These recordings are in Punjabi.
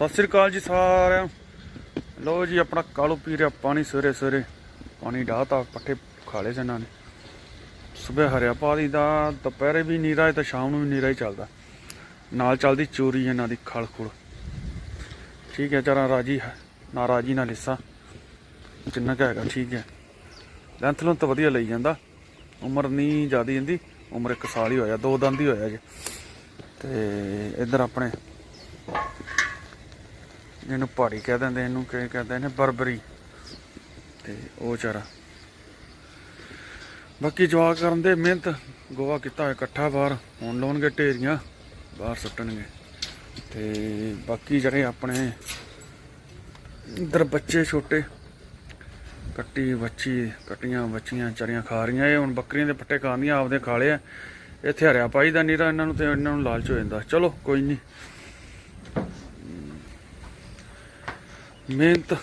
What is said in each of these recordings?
ਸਤਿ ਸ੍ਰੀ ਅਕਾਲ ਜੀ ਸਾਰਿਆਂ। ਨੂੰ। ਲਓ ਜੀ, ਆਪਣਾ ਕਾਲੂ ਪੀ ਰਿਹਾ ਪਾਣੀ ਸਵੇਰੇ ਸਵੇਰੇ। ਪਾਣੀ ਡਾਹਤਾ ਪੱਠੇ ਖਾਲੇ ਸੀ ਇਹਨਾਂ ਨੇ। ਸਵੇਰ ਹਰਿਆ ਪਾਦੀ ਦਾ ਦੁਪਹਿਰੇ ਵੀ ਨੀਰਾ ਹੈ ਤੇ ਸ਼ਾਮ ਨੂੰ ਵੀ ਨੀਰਾ ਹੀ ਚੱਲਦਾ। ਨਾਲ ਚੱਲਦੀ ਚੋਰੀ ਇਹਨਾਂ ਦੀ, ਖਲ ਖੁਲ। ਠੀਕ ਹੈ ਚਰਾ ਰਾਜੀ ਹੈ। ਨਾ ਰਾਜੀ, ਨਾ ਲਿੱਸਾ। ਜਿੰਨਾ ਕੁ ਹੈਗਾ, ਠੀਕ ਹੈ। ਲੈਂਥ ਨੂੰ ਤਾਂ ਵਧੀਆ ਲਈ ਜਾਂਦਾ। ਉਮਰ ਨਹੀਂ ਜ਼ਿਆਦੀ ਜਾਂਦੀ ਉਮਰ ਇੱਕ ਸਾਲ ਹੀ ਹੋਇਆ, ਦੋ ਦੰਦ ਹੀ ਹੋਇਆ ਜੇ। ਤੇ ਇੱਧਰ ਆਪਣੇ ਇਹਨੂੰ ਪਹਾੜੀ ਕਹਿ ਦਿੰਦੇ, ਇਹਨੂੰ ਕੀ ਕਹਿੰਦੇ ਨੇ, ਬਰਬਰੀ। ਤੇ ਉਹ ਚਾਰਾ ਬਾਕੀ ਜਵਾਕ ਕਰਨ ਦੇ ਮਿਹਨਤ, ਗੋਆ ਕੀਤਾ ਹੋਇਆ ਇਕੱਠਾ ਬਾਹਰ, ਹੁਣ ਲਾਉਣਗੇ ਢੇਰੀਆਂ, ਬਾਹਰ ਸੁੱਟਣਗੇ। ਤੇ ਬਾਕੀ ਜਿਹੜੇ ਆਪਣੇ ਇੱਧਰ ਬੱਚੇ ਛੋਟੇ, ਕੱਟੀ ਵੱਛੀ, ਕੱਟੀਆਂ ਵੱਛੀਆਂ, ਚਰੀਆਂ ਖਾ ਰਹੀਆਂ, ਇਹ ਹੁਣ ਬੱਕਰੀਆਂ ਦੇ ਪੱਟੇ ਖਾਂਦੀਆਂ ਆਪਦੇ ਖਾ ਲਿਆ ਆ। ਇੱਥੇ ਹਰਿਆ ਪਾਈ ਦਾ ਨੀਰਾ, ਇਹਨਾਂ ਨੂੰ ਤੇ ਇਹਨਾਂ ਨੂੰ ਲਾਲਚ ਹੋ ਜਾਂਦਾ। ਚਲੋ, ਕੋਈ ਨਹੀਂ ਮਿਹਨਤ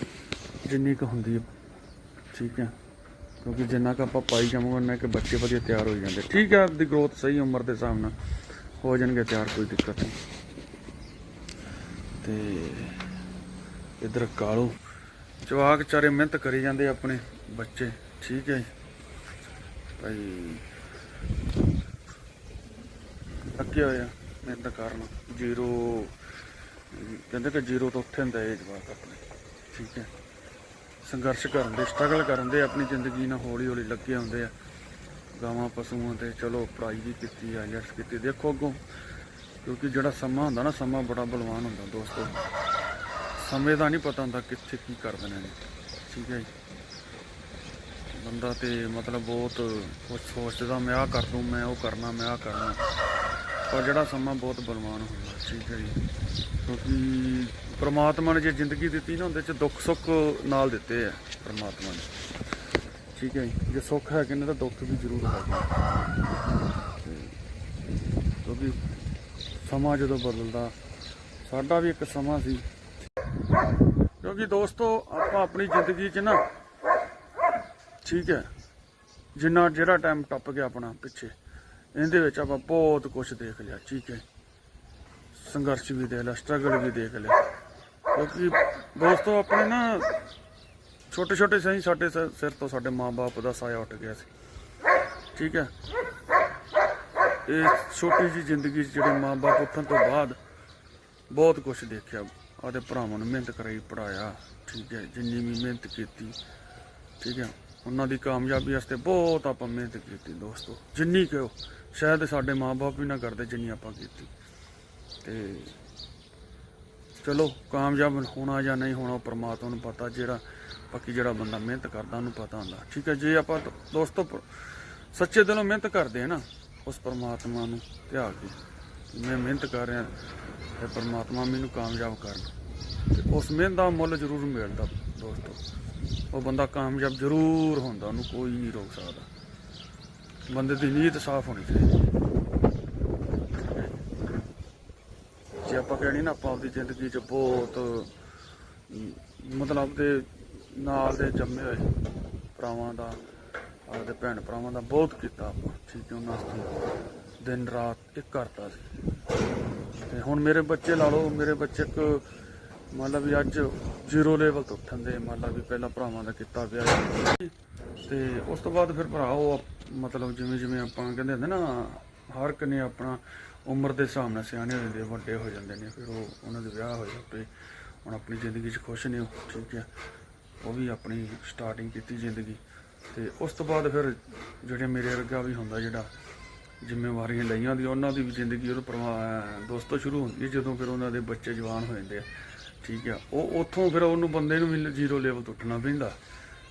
ਜਿੰਨੀ ਕੁ ਹੁੰਦੀ ਹੈ ਠੀਕ ਹੈ ਕਿਉਂਕਿ ਜਿੰਨਾ ਕੁ ਆਪਾਂ ਪਾਈ ਜਾਵਾਂਗੇ ਉਹਨਾਂ ਕਿ ਬੱਚੇ ਵਧੀਆ ਤਿਆਰ ਹੋ ਜਾਂਦੇ। ਠੀਕ ਹੈ ਆਪਦੀ ਗਰੋਥ ਸਹੀ ਉਮਰ ਦੇ ਹਿਸਾਬ ਨਾਲ, ਹੋ ਜਾਣਗੇ ਤਿਆਰ, ਕੋਈ ਦਿੱਕਤ ਨਹੀਂ। ਤੇ ਇਧਰ ਕਾਲੂ, ਜਵਾਕ ਚਾਰੇ ਮਿਹਨਤ ਕਰੀ ਜਾਂਦੇ ਆਪਣੇ ਬੱਚੇ, ਠੀਕ ਹੈ ਭਾਈ, ਅੱਗੇ ਹੋਇਆ, ਮਿਹਨਤ ਕਾਰਨ, ਜ਼ੀਰੋ, ਕਹਿੰਦੇ ਕਿ ਜ਼ੀਰੋ ਤੋਂ ਉੱਥੇ ਹੁੰਦਾ ਇਹ ਜਵਾਕ ਆਪਣੇ। ਠੀਕ ਹੈ। ਸੰਘਰਸ਼ ਕਰਨ ਦੇ ਸਟਰਗਲ ਕਰਨ ਦੇ ਆਪਣੀ ਜ਼ਿੰਦਗੀ ਨਾਲ ਹੌਲੀ ਹੌਲੀ ਲੱਗੇ ਹੁੰਦੇ ਆ। ਗਾਵਾਂ, ਪਸ਼ੂਆਂ ਤੇ ਚਲੋ ਪੜਾਈ ਵੀ ਕੀਤੀ ਆ ਜੱਟ ਕੀਤੀ। ਦੇਖੋ ਅੱਗੋਂ, ਕਿਉਂਕਿ ਜਿਹੜਾ ਸਮਾਂ ਹੁੰਦਾ ਨਾ, ਸਮਾਂ ਬੜਾ ਬਲਵਾਨ ਹੁੰਦਾ ਦੋਸਤੋ। ਸਮੇਂ ਦਾ ਨਹੀਂ ਪਤਾ ਹੁੰਦਾ ਕਿੱਥੇ ਕੀ ਕਰ ਦੇਣਾ ਨੇ। ਠੀਕ ਹੈ ਜੀ। ਬੰਦਾ ਤੇ ਮਤਲਬ ਬਹੁਤ ਕੁਝ ਸੋਚਦਾ, ਮੈਂ ਆਹ ਕਰ ਦੂੰ, ਮੈਂ ਉਹ ਕਰਨਾ, ਮੈਂ ਆਹ ਕਰਨਾ। ਪਰ ਜਿਹੜਾ ਸਮਾਂ ਬਹੁਤ ਬਲਵਾਨ ਹੁੰਦਾ ਠੀਕ ਹੈ ਜੀ। ਕਿਉਂਕਿ ਪ੍ਰਮਾਤਮਾ ਨੇ ਜੇ ਜ਼ਿੰਦਗੀ ਦਿੱਤੀ ਨਾ, ਉਹਦੇ ਚ ਦੁੱਖ ਸੁੱਖ ਨਾਲ ਦਿੱਤੇ ਆ ਪ੍ਰਮਾਤਮਾ ਨੇ। ਠੀਕ ਹੈ ਜੀ, ਜੇ ਸੁੱਖ ਹੈ ਕਿੰਨੇ ਤਾਂ ਦੁੱਖ ਵੀ ਜ਼ਰੂਰ ਹੈਗੇ ਕਿਉਂਕਿ ਸਮਾਂ ਜਦੋਂ ਬਦਲਦਾ, ਸਾਡਾ ਵੀ ਇੱਕ ਸਮਾਂ ਸੀ। ਕਿਉਂਕਿ ਦੋਸਤੋ, ਆਪਾਂ ਆਪਣੀ ਜ਼ਿੰਦਗੀ 'ਚ ਨਾ, ਠੀਕ ਹੈ, ਜਿੰਨਾ, ਜਿਹੜਾ ਟਾਈਮ ਟੱਪ ਗਿਆ ਆਪਣਾ ਪਿੱਛੇ ਇਹਦੇ ਵਿੱਚ ਆਪਾਂ ਬਹੁਤ ਕੁਝ ਦੇਖ ਲਿਆ, ਠੀਕ ਹੈ। ਸੰਘਰਸ਼ ਵੀ ਦੇਖ ਲਿਆ ਸਟਰਗਲ ਵੀ ਦੇਖ ਲਿਆ। ਕਿਉਂਕਿ ਦੋਸਤੋ, ਆਪਣੇ ਨਾ ਛੋਟੇ ਛੋਟੇ ਸਹੀ ਸਾਡੇ ਸ- ਸਿਰ ਤੋਂ ਸਾਡੇ ਮਾਪੇ ਦਾ ਸਾਇਆ ਉੱਠ ਗਿਆ ਸੀ। ਠੀਕ ਹੈ। ਇਹ ਛੋਟੀ ਜੀ ਜ਼ਿੰਦਗੀ 'ਚ ਜਿਹੜੇ ਮਾਪੇ ਉੱਠਣ ਤੋਂ ਬਾਅਦ ਬਹੁਤ ਕੁਝ ਦੇਖਿਆ। ਆਦੇ ਭਰਾਵਾਂ ਨੂੰ ਮਿਹਨਤ ਕਰਾਈ ਪੜਾਇਆ ਠੀਕ ਹੈ, ਜਿੰਨੀ ਵੀ ਮਿਹਨਤ ਕੀਤੀ, ਠੀਕ ਹੈ। ਉਹਨਾਂ ਦੀ ਕਾਮਯਾਬੀ ਵਾਸਤੇ ਬਹੁਤ ਆਪਾਂ ਮਿਹਨਤ ਕੀਤੀ ਦੋਸਤੋ। ਜਿੰਨੀ ਕਿ ਸ਼ਾਇਦ ਸਾਡੇ ਮਾਪੇ ਵੀ ਨਾ ਕਰਦੇ ਜਿੰਨੀ ਆਪਾਂ ਕੀਤੀ। ਤੇ ਚਲੋ, ਕਾਮਯਾਬ ਹੋਣਾ ਜਾਂ ਨਹੀਂ ਹੋਣਾ, ਉਹ ਪ੍ਰਮਾਤਮਾ ਨੂੰ ਪਤਾ, ਜਿਹੜਾ ਬਾਕੀ ਜਿਹੜਾ ਬੰਦਾ ਮਿਹਨਤ ਕਰਦਾ, ਉਹਨੂੰ ਪਤਾ ਹੁੰਦਾ। ਠੀਕ ਹੈ, ਜੇ ਆਪਾਂ ਦੋਸਤੋ ਸੱਚੇ ਦਿਲੋਂ ਮਿਹਨਤ ਕਰਦੇ ਆ ਨਾ, ਉਸ ਪਰਮਾਤਮਾ ਨੂੰ ਧਿਆ ਕੇ ਮੈਂ ਮਿਹਨਤ ਕਰ ਰਿਹਾ, ਤੇ ਪਰਮਾਤਮਾ ਮੈਨੂੰ ਕਾਮਯਾਬ ਕਰਨ। ਤੇ ਉਸ ਮਿਹਨਤ ਦਾ ਮੁੱਲ ਜ਼ਰੂਰ ਮਿਲਦਾ ਦੋਸਤੋ। ਉਹ ਬੰਦਾ ਕਾਮਯਾਬ ਜ਼ਰੂਰ ਹੁੰਦਾ, ਉਹਨੂੰ ਕੋਈ ਨਹੀਂ ਰੋਕ ਸਕਦਾ। ਬੰਦੇ ਦੀ ਨੀਅਤ ਸਾਫ਼ ਹੋਣੀ ਚਾਹੀਦੀ ਜੇ ਆਪਾਂ ਕਹਿਣੀ ਨਾ, ਆਪਾਂ ਆਪਦੀ ਜ਼ਿੰਦਗੀ 'ਚ ਬਹੁਤ, ਮਤਲਬ ਦੇ ਨਾਲ ਦੇ ਜੰਮੇ ਹੋਏ ਭਰਾਵਾਂ ਦਾ, ਆਪਦੇ ਭੈਣ ਭਰਾਵਾਂ ਦਾ ਬਹੁਤ ਕੀਤਾ ਆਪਾਂ। ਠੀਕ ਹੈ, ਉਹਨਾਂ ਵਾਸਤੇ ਦਿਨ ਰਾਤ ਇੱਕ ਕਰਤਾ ਸੀ। ਤੇ ਹੁਣ ਮੇਰੇ ਬੱਚੇ ਲਾ ਲਓ, ਮੇਰੇ ਬੱਚੇ ਇੱਕ ਮੰਨ ਲਾ ਵੀ ਅੱਜ ਜ਼ੀਰੋ ਲੈਵਲ ਤੋਂ ਉੱਠਣ ਦੇ, ਮੰਨ ਲਾ ਵੀ ਪਹਿਲਾਂ ਭਰਾਵਾਂ ਦਾ ਕੀਤਾ ਵਿਆਹ ਤੇ ਉਸ ਤੋਂ ਬਾਅਦ ਫਿਰ ਭਰਾ ਉਹ ਆਪ- ਮਤਲਬ ਜਿਵੇਂ ਜਿਵੇਂ ਆਪਾਂ ਕਹਿੰਦੇ ਹੁੰਦੇ ਨਾ, ਹਰ ਇੱਕ ਨੇ ਆਪਣਾ ਉਮਰ ਦੇ ਹਿਸਾਬ ਨਾਲ ਸਿਆਣੇ ਹੋ ਜਾਂਦੇ ਵੱਡੇ ਹੋ ਜਾਂਦੇ ਨੇ, ਫਿਰ ਉਹ ਉਹਨਾਂ ਦੇ ਵਿਆਹ ਹੋ ਆਪੇ, ਹੁਣ ਆਪਣੀ ਜ਼ਿੰਦਗੀ 'ਚ ਖੁਸ਼ ਨੇ ਉਹ, ਠੀਕ ਹੈ ਉਹ ਵੀ ਆਪਣੀ ਸਟਾਰਟਿੰਗ ਕੀਤੀ ਜ਼ਿੰਦਗੀ। ਤੇ ਉਸ ਤੋਂ ਬਾਅਦ ਫਿਰ ਜਿਹੜੇ ਮੇਰੇ ਵਰਗਾ ਵੀ ਹੁੰਦਾ ਜਿਹੜਾ ਜ਼ਿੰਮੇਵਾਰੀਆਂ ਲਈਆਂ ਦੀ ਉਹਨਾਂ ਦੀ ਵੀ ਜ਼ਿੰਦਗੀ ਉਹ ਪਰਮਾ- ਦੋਸਤੋਂ ਸ਼ੁਰੂ ਹੁੰਦੀ ਹੈ ਜਦੋਂ ਫਿਰ ਉਹਨਾਂ ਦੇ ਬੱਚੇ ਜਵਾਨ ਹੋ ਜਾਂਦੇ ਆ। ਠੀਕ ਆ। ਉਹ ਉੱਥੋਂ ਫਿਰ ਉਹਨੂੰ ਬੰਦੇ ਨੂੰ ਵੀ ਜ਼ੀਰੋ ਲੈਵਲ ਤੋਂ ਉੱਠਣਾ ਪੈਂਦਾ।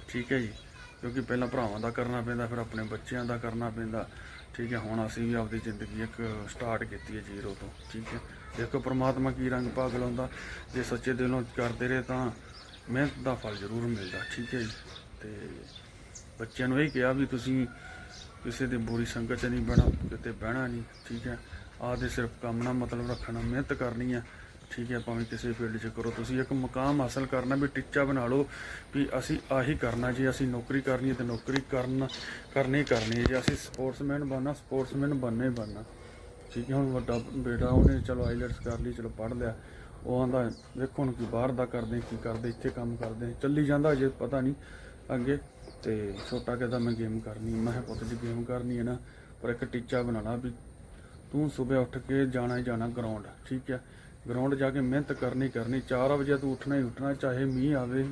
ਠੀਕ ਹੈ ਜੀ। ਕਿਉਂਕਿ ਪਹਿਲਾਂ ਭਰਾਵਾਂ ਦਾ ਕਰਨਾ ਪੈਂਦਾ, ਫਿਰ ਆਪਣੇ ਬੱਚਿਆਂ ਦਾ ਕਰਨਾ ਪੈਂਦਾ। ਠੀਕ ਹੈ, ਹੁਣ ਅਸੀਂ ਵੀ ਆਪਦੀ ਜ਼ਿੰਦਗੀ ਇੱਕ ਸਟਾਰਟ ਕੀਤੀ ਹੈ ਜ਼ੀਰੋ ਤੋਂ। ਠੀਕ ਹੈ। ਦੇਖੋ ਪ੍ਰਮਾਤਮਾ ਕੀ ਰੰਗ ਭਾਗ ਲਾਉਂਦਾ। ਜੇ ਸੱਚੇ ਦਿਲੋਂ ਕਰਦੇ ਰਹੇ ਤਾਂ ਮਿਹਨਤ ਦਾ ਫਲ ਜ਼ਰੂਰ ਮਿਲਦਾ। ਠੀਕ ਹੈ ਜੀ। ਤੇ ਬੱਚਿਆਂ ਨੂੰ ਇਹ ਕਿਹਾ ਵੀ ਤੁਸੀਂ ਕਿਸੇ ਦੀ ਬੁਰੀ ਸੰਗਤ 'ਚ ਨਹੀਂ ਬਹਿਣਾ, ਕਿਤੇ ਬਹਿਣਾ ਨਹੀਂ। ਠੀਕ ਹੈ। ਆਪਦੇ ਸਿਰਫ ਕੰਮ ਨਾਲ ਮਤਲਬ ਰੱਖਣਾ, ਮਿਹਨਤ ਕਰਨੀ ਹੈ ਠੀਕ ਹੈ, ਭਾਵੇਂ ਕਿਸੇ ਫੀਲਡ 'ਚ ਕਰੋ। ਤੁਸੀਂ ਇੱਕ ਮੁਕਾਮ ਹਾਸਲ ਕਰਨਾ ਵੀ ਟੀਚਾ ਬਣਾ ਲਓ ਵੀ ਅਸੀਂ ਆਹੀ ਕਰਨਾ, ਜੇ ਅਸੀਂ ਨੌਕਰੀ ਕਰਨੀ ਹੈ ਤੇ ਨੌਕਰੀ ਕਰਨ, ਕਰਨੀ ਕਰਨੀ ਹੈ। ਜੇ ਅਸੀਂ ਸਪੋਰਟਸਮੈਨ ਬਣਨਾ ਸਪੋਰਟਸਮੈਨ ਬਣਨਾ ਹੀ ਬਣਨਾ। ਠੀਕ ਹੈ, ਹੁਣ ਵੱਡਾ ਬੇਟਾ ਉਹਨੇ ਚਲੋ ਆਈਲੈਟਸ ਕਰ ਲਈ, ਚਲੋ ਪੜ੍ਹ ਲਿਆ। ਉਹ ਆਂਦਾ, ਵੇਖੋ ਹੁਣ ਕੀ ਬਾਹਰ ਦਾ ਕਰਦੇ, ਕੀ ਕਰਦੇ, ਇੱਥੇ ਕੰਮ ਕਰਦੇ, ਚੱਲੀ ਜਾਂਦਾ ਜੇ ਪਤਾ ਨਹੀਂ ਅੱਗੇ। ਤੇ ਛੋਟਾ ਕਹਿੰਦਾ, ਮੈਂ ਗੇਮ ਕਰਨੀ ਮੈਂ ਕਿਹਾ, ਪੁੱਤ ਜੀ ਗੇਮ ਕਰਨੀ ਹੈ ਨਾ, ਪਰ ਇੱਕ ਟੀਚਾ ਬਣਾਣਾ ਵੀ ਤੂੰ ਸਵੇਰ ਉੱਠ ਕੇ ਜਾਣਾ ਹੀ ਜਾਣਾ ਗਰਾਊਂਡ ਠੀਕ ਹੈ? ਗਰਾਊਂਡ ਜਾ ਕੇ ਮਿਹਨਤ ਕਰਨੀ ਕਰਨੀ 4 ਵਜੇ ਤੂੰ ਉੱਠਣਾ ਹੀ ਉੱਠਣਾ, ਚਾਹੇ ਮੀਂਹ ਆਵੇ,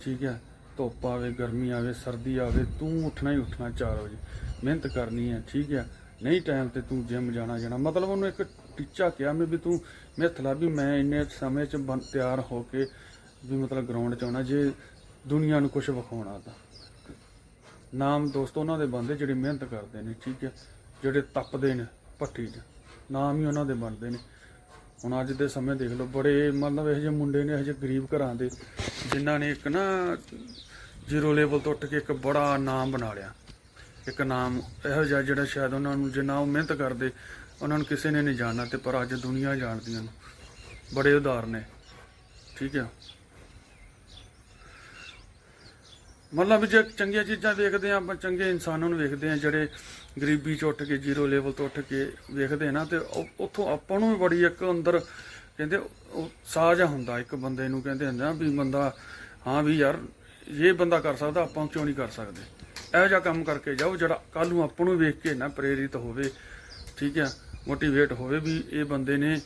ਠੀਕ ਹੈ, ਧੁੱਪ ਆਵੇ, ਗਰਮੀ ਆਵੇ, ਸਰਦੀ ਆਵੇ, ਤੂੰ ਉੱਠਣਾ ਹੀ ਉੱਠਣਾ 4 ਵਜੇ। ਮਿਹਨਤ ਕਰਨੀ ਹੈ, ਠੀਕ ਹੈ, ਨਹੀਂ ਟਾਈਮ ਤੇ ਤੂੰ ਜਿਮ ਜਾਣਾ ਜਾਣਾ। ਮਤਲਬ ਉਹਨੂੰ ਇੱਕ ਟੀਚਾ ਕਿਹਾ ਮੈਂ ਵੀ ਤੂੰ ਮਿੱਥਲਾ ਵੀ ਮੈਂ ਇੰਨੇ ਸਮੇਂ ਚ ਬਣ ਤਿਆਰ ਹੋ ਕੇ ਵੀ ਮਤਲਬ ਗਰਾਊਂਡ ਚ ਆਉਣਾ, ਜੇ ਦੁਨੀਆ ਨੂੰ ਕੁਝ ਵਿਖਾਉਣਾ ਤਾਂ। ਨਾਮ ਦੋਸਤੋ ਉਹਨਾਂ ਦੇ ਬੰਦੇ ਜਿਹੜੇ ਮਿਹਨਤ ਕਰਦੇ ਨੇ, ਠੀਕ ਹੈ, ਜਿਹੜੇ ਤਪਦੇ ਨੇ ਭੱਠੀ 'ਚ। ਨਾਮ ਹੀ ਉਹਨਾਂ ਦੇ ਬਣਦੇ ਨੇ। ਹੁਣ ਅੱਜ ਦੇ ਸਮੇਂ ਦੇਖ ਲਓ, ਬੜੇ ਮਤਲਬ ਇਹੋ ਜਿਹੇ ਮੁੰਡੇ ਨੇ, ਇਹੋ ਜਿਹੇ ਗਰੀਬ ਘਰਾਂ ਦੇ, ਜਿਨ੍ਹਾਂ ਨੇ ਇੱਕ ਨਾ ਜ਼ੀਰੋ ਲੈਵਲ ਤੋਂ ਉੱਠ ਕੇ ਇੱਕ ਬੜਾ ਨਾਮ ਬਣਾ ਲਿਆ। ਇੱਕ ਨਾਮ ਇਹੋ ਜਿਹਾ ਜਿਹੜਾ ਸ਼ਾਇਦ ਉਹਨਾਂ ਨੂੰ ਜਿੰਨਾ ਉਹ ਮਿਹਨਤ ਕਰਦੇ, ਉਹਨਾਂ ਨੂੰ ਕਿਸੇ ਨੇ ਨਹੀਂ ਜਾਣਨਾ ਤੇ ਪਰ ਅੱਜ ਦੁਨੀਆ ਜਾਣਦੀਆਂ ਨੂੰ। ਬੜੇ ਉਦਾਹਰਨ ਨੇ। ਠੀਕ ਹੈ ਮਤਲਬ ਵੀ ਜੇ ਚੰਗੀਆਂ ਚੀਜ਼ਾਂ ਵੇਖਦੇ ਆ ਆਪਾਂ ਚੰਗੇ ਇਨਸਾਨਾਂ ਨੂੰ ਵੇਖਦੇ ਆ ਜਿਹੜੇ ਗਰੀਬੀ ਚ ਉੱਠ ਕੇ ਜ਼ੀਰੋ ਲੈਵਲ ਤੋਂ ਉੱਠ ਕੇ ਵੇਖਦੇ ਨਾ, ਤੇ ਉਹ- ਉੱਥੋਂ ਆਪਾਂ ਨੂੰ ਵੀ ਬੜੀ ਇੱਕ ਅੰਦਰ ਕਹਿੰਦੇ ਉਹ ਜਿਹਾ ਹੁੰਦਾ, ਇੱਕ ਬੰਦੇ ਨੂੰ ਕਹਿੰਦੇ ਹੁੰਦੇ ਆ ਵੀ ਬੰਦਾ, ਹਾਂ ਵੀ ਯਾਰ ਇਹ ਬੰਦਾ ਕਰ ਸਕਦਾ, ਆਪਾਂ ਕਿਉਂ ਨਹੀਂ ਕਰ ਸਕਦੇ? ਇਹੋ ਜਿਹਾ ਕੰਮ ਕਰਕੇ ਜਾਓ, ਜਿਹੜਾ ਕੱਲ ਨੂੰ ਆਪਾਂ ਨੂੰ ਵੇਖ ਕੇ ਨਾ ਪ੍ਰੇਰਿਤ ਹੋਵੇ, ਠੀਕ ਹੈ ਮੋਟੀਵੇਟ ਹੋਵੇ ਵੀ ਇਹ ਬੰਦੇ ਨੇ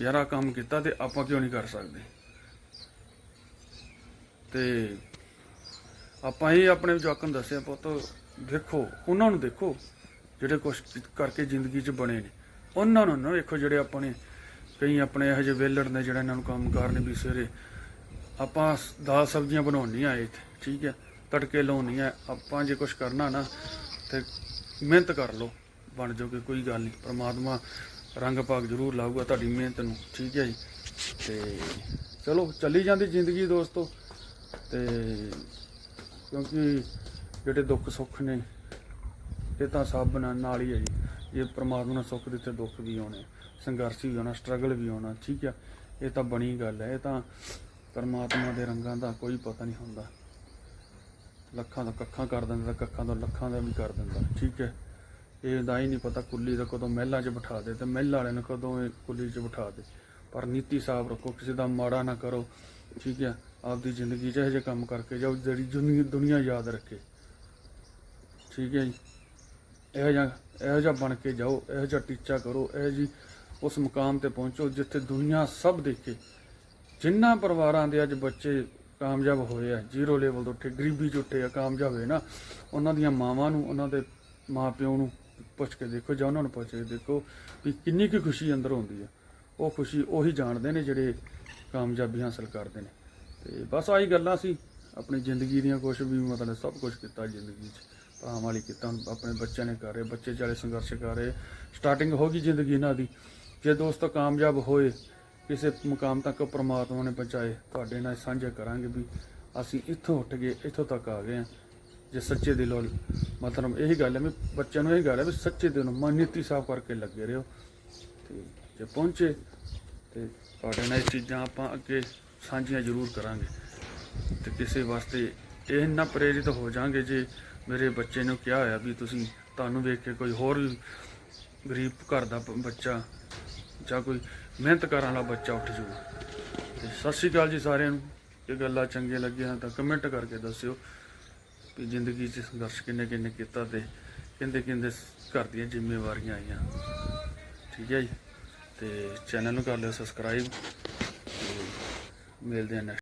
ਯਾਰ ਕੰਮ ਕੀਤਾ ਤੇ ਆਪਾਂ ਕਿਉਂ ਨਹੀਂ ਕਰ ਸਕਦੇ? ਤੇ ਆਪਾਂ ਇਹ ਆਪਣੇ ਜਵਾਕਾਂ ਨੂੰ ਦੱਸਿਆ, ਪੁੱਤ, ਦੇਖੋ, ਉਹਨਾਂ ਨੂੰ ਦੇਖੋ ਜਿਹੜੇ ਕੁਛ ਕਰਕੇ ਜ਼ਿੰਦਗੀ 'ਚ ਬਣੇ ਨੇ। ਉਹਨਾਂ ਨੂੰ ਨਾ ਵੇਖੋ ਜਿਹੜੇ ਆਪਣੇ, ਕਈ ਆਪਣੇ ਇਹੋ ਜਿਹੇ ਵੇਲੜ ਨੇ ਜਿਹੜਾ ਇਹਨਾਂ ਨੂੰ ਕੰਮ ਕਰਨੇ ਵੀ ਸਵੇਰੇ। ਆਪਾਂ ਦਾਲ ਸਬਜ਼ੀਆਂ ਬਣਾਉਣ ਆਏ ਇੱਥੇ, ਠੀਕ ਹੈ? ਤੜਕੇ ਲਾਉਣ ਨਹੀਂ ਆਪਾਂ ਜੇ ਕੁਝ ਕਰਨਾ ਨਾ, ਤੇ ਮਿਹਨਤ ਕਰ ਲਓ, ਬਣ ਜਾਓਗੇ, ਕੋਈ ਗੱਲ ਨਹੀਂ। ਪ੍ਰਮਾਤਮਾ ਰੰਗ ਪਾਕ ਜ਼ਰੂਰ ਲਾਊਗਾ ਤੁਹਾਡੀ ਮਿਹਨਤ ਨੂੰ, ਠੀਕ ਹੈ ਜੀ? ਤੇ ਚਲੋ, ਚੱਲੀ ਜਾਂਦੀ ਜ਼ਿੰਦਗੀ ਦੋਸਤੋ। ਤੇ ਕਿਉਂਕਿ ਜਿਹੜੇ ਦੁੱਖ ਸੁੱਖ ਨੇ, ਇਹ ਤਾਂ ਸਭ ਨਾਲ ਨਾਲ ਹੀ ਹੈ ਜੀ। ਇਹ ਪ੍ਰਮਾਤਮਾ ਨੇ ਸੁੱਖ ਦਿੱਤੇ, ਦੁੱਖ ਵੀ ਆਉਣੇ, ਸੰਘਰਸ਼ ਵੀ ਆਉਣਾ ਸਟਰਗਲ ਵੀ ਆਉਣਾ, ਠੀਕ ਹੈ ਇਹ ਤਾਂ ਬਣੀ ਗੱਲ ਹੈ। ਇਹ ਤਾਂ ਪਰਮਾਤਮਾ ਦੇ ਰੰਗਾਂ ਦਾ ਕੋਈ ਪਤਾ ਨਹੀਂ ਹੁੰਦਾ। ਲੱਖਾਂ ਦਾ ਕੱਖਾਂ ਕਰ ਦਿੰਦਾ, ਕੱਖਾਂ ਤੋਂ ਲੱਖਾਂ ਦਾ ਵੀ ਕਰ ਦਿੰਦਾ, ਠੀਕ ਹੈ? ਇਹ ਦਾ ਹੀ ਨਹੀਂ ਪਤਾ ਕੁੱਲੀ ਦਾ ਕਦੋਂ ਮਹਿਲਾਂ 'ਚ ਬਿਠਾ ਦੇ ਤੇ ਮਹਿਲ ਵਾਲਿਆਂ ਨੂੰ ਕਦੋਂ ਇਹ ਕੁੱਲੀ 'ਚ ਬਿਠਾ ਦੇ। ਪਰ ਨੀਤੀ ਸਾਫ਼ ਰੱਖੋ, ਕਿਸੇ ਦਾ ਮਾੜਾ ਨਾ ਕਰੋ, ਠੀਕ ਹੈ ਆਪਦੀ ਜ਼ਿੰਦਗੀ 'ਚ ਇਹੋ ਜਿਹੇ ਕੰਮ ਕਰਕੇ ਜਾਓ ਜਿਹੜੀ ਦੁਨੀ- ਦੁਨੀਆ ਯਾਦ ਰੱਖੇ। ਠੀਕ ਹੈ ਜੀ? ਇਹੋ ਜਿਹਾ ਇਹੋ ਜਿਹਾ ਬਣ ਕੇ ਜਾਓ, ਇਹੋ ਜਿਹਾ ਟੀਚਾ ਕਰੋ, ਇਹੋ ਜੀ ਉਸ ਮੁਕਾਮ ਤੇ ਪਹੁੰਚੋ ਜਿੱਥੇ ਦੁਨੀਆ ਸਭ ਦੇਖੇ। ਜਿਨ੍ਹਾਂ ਪਰਿਵਾਰਾਂ ਦੇ ਅੱਜ ਬੱਚੇ ਕਾਮਯਾਬ ਹੋਏ ਆ, ਜ਼ੀਰੋ ਲੈਵਲ ਤੋਂ ਉੱਠੇ, ਗਰੀਬੀ ਚ ਉੱਠੇ ਆ, ਕਾਮਯਾਬ ਹੋਏ ਨਾ, ਉਹਨਾਂ ਦੀਆਂ ਮਾਵਾਂ ਨੂੰ, ਉਹਨਾਂ ਦੇ ਮਾਪਿਓ ਨੂੰ ਪੁੱਛ ਕੇ ਦੇਖੋ ਜਾਂ ਉਹਨਾਂ ਨੂੰ ਪੁੱਛ ਕੇ ਦੇਖੋ ਵੀ ਕਿੰਨੀ ਕੁ ਖੁਸ਼ੀ ਅੰਦਰ ਹੁੰਦੀ ਆ। ਉਹ ਖੁਸ਼ੀ ਉਹੀ ਜਾਣਦੇ ਨੇ ਜਿਹੜੇ ਕਾਮਯਾਬੀ ਹਾਸਲ ਕਰਦੇ ਨੇ। ਤੇ ਬਸ ਆਹੀ ਗੱਲਾਂ ਸੀ, ਆਪਣੀ ਜ਼ਿੰਦਗੀ ਦੀਆਂ ਕੁਝ ਵੀ ਮਤਲਬ ਸਭ ਕੁਝ ਕੀਤਾ ਜ਼ਿੰਦਗੀ 'ਚ ਭਰਾਵਾਂ ਵਾਲੀ ਕੀਤਾ, ਆਪਣੇ ਬੱਚਿਆਂ ਨੇ ਕਰ ਰਹੇ ਬੱਚੇ ਚਾਲੇ ਸੰਘਰਸ਼ ਕਰ ਰਹੇ ਸਟਾਰਟਿੰਗ ਹੋ ਗਈ ਜ਼ਿੰਦਗੀ ਇਹਨਾਂ ਦੀ, ਜੇ ਦੋਸਤੋ ਕਾਮਯਾਬ ਹੋਏ, ਕਿਸੇ ਮੁਕਾਮ ਤੱਕ ਪ੍ਰਮਾਤਮਾ ਨੇ ਪਹੁੰਚਾਏ, ਤੁਹਾਡੇ ਨਾਲ ਸਾਂਝਾ ਕਰਾਂਗੇ ਵੀ ਅਸੀਂ ਇੱਥੋਂ ਉੱਠ ਗਏ, ਇੱਥੋਂ ਤੱਕ ਆ ਗਏ ਹਾਂ, ਜੇ ਸੱਚੇ ਦਿਲੋਂ ਮਤਲਬ ਇਹੀ ਗੱਲ ਹੈ ਵੀ ਬੱਚਿਆਂ ਨੂੰ ਇਹ ਗੱਲ ਹੈ ਵੀ ਸੱਚੇ ਦਿਲੋਂ ਮਨ ਨੀਤੀ ਸਾਫ਼ ਕਰਕੇ ਲੱਗੇ ਰਹੋ, ਤੇ ਜੇ ਪਹੁੰਚੇ, ਤੇ ਤੁਹਾਡੇ ਨਾਲ ਇਹ ਚੀਜ਼ਾਂ ਆਪਾਂ ਅੱਗੇ ਸਾਂਝੀਆਂ ਜ਼ਰੂਰ ਕਰਾਂਗੇ ਤੇ ਕਿਸੇ ਵਾਸਤੇ ਇਹ ਨਾ ਪ੍ਰੇਰਿਤ ਹੋ ਜਾਾਂਗੇ ਜੇ ਮੇਰੇ ਬੱਚੇ ਨੂੰ ਕਿਹਾ ਹੋਇਆ ਵੀ ਤੁਸੀਂ ਤੁਹਾਨੂੰ ਵੇਖ ਕੇ ਕੋਈ ਹੋਰ ਵੀ ਗਰੀਬ ਘਰ ਦਾ ਬੱਚਾ ਜਾਂ ਕੋਈ ਮਿਹਨਤ ਕਰਨ ਵਾਲਾ ਬੱਚਾ ਉੱਠ ਜਾਊਗਾ। ਤੇ ਸਤਿ ਸ਼੍ਰੀ ਅਕਾਲ ਜੀ ਸਾਰਿਆਂ ਨੂੰ। ਇਹ ਗੱਲਾਂ ਚੰਗੀਆਂ ਲੱਗੀਆਂ ਤਾਂ ਕਮੈਂਟ ਕਰਕੇ ਦੱਸਿਓ ਵੀ ਜ਼ਿੰਦਗੀ 'ਚ ਸੰਘਰਸ਼ ਕਿੰਨੇ ਕਿੰਨੇ ਕੀਤਾ ਤੇ ਕਿੰਦੇ ਕਿੰਦੇ ਘਰ ਦੀਆਂ ਜ਼ਿੰਮੇਵਾਰੀਆਂ ਆਈਆਂ। ਠੀਕ ਹੈ ਜੀ। ਤੇ ਚੈਨਲ ਨੂੰ ਕਰ ਲਿਓ ਸਬਸਕ੍ਰਾਈਬ। ਮਿਲਦੇ ਹਾਂ